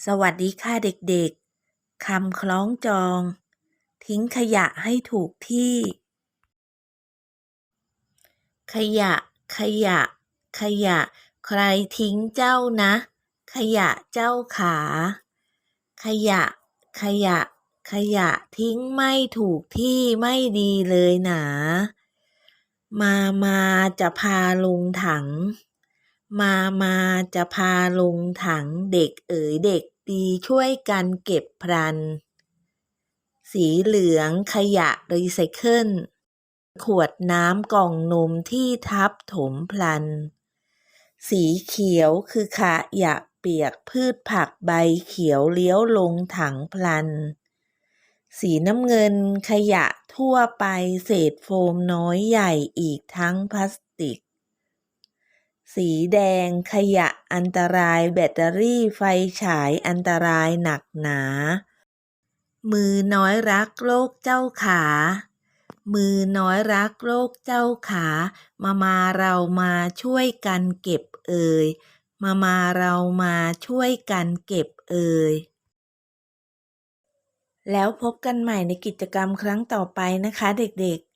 สวัสดีค่ะเด็กๆ คำคล้องจอง ทิ้งขยะให้ถูกที่ ขยะ ขยะ ขยะ ใครทิ้งเจ้านะ ขยะเจ้าขา ขยะ ขยะ ขยะทิ้งไม่ถูกที่ไม่ดีเลยหนา มามาจะพาลงถัง มามาจะพาลงถังเด็กเอ๋ยเด็กดีช่วยกันเก็บพลัน สีเหลืองขยะรีไซเคิล ขวดน้ำกล่องนมที่ทับถมพลัน สีเขียวคือขยะเปียกพืชผักใบเขียวเลี้ยวลงถังพลัน สีน้ำเงินขยะทั่วไปเศษโฟมน้อยใหญ่อีกทั้งพลาสติก สีแดงขยะอันตรายแบตเตอรี่ไฟฉายอันตรายหนักหนา มือน้อยรักโลกเจ้าขา มือน้อยรักโลกเจ้าขา มามาเรามาช่วยกันเก็บเอ่ย มามาเรามาช่วยกันเก็บเอ่ย แล้วพบกันใหม่ในกิจกรรมครั้งต่อไปนะคะเด็กๆ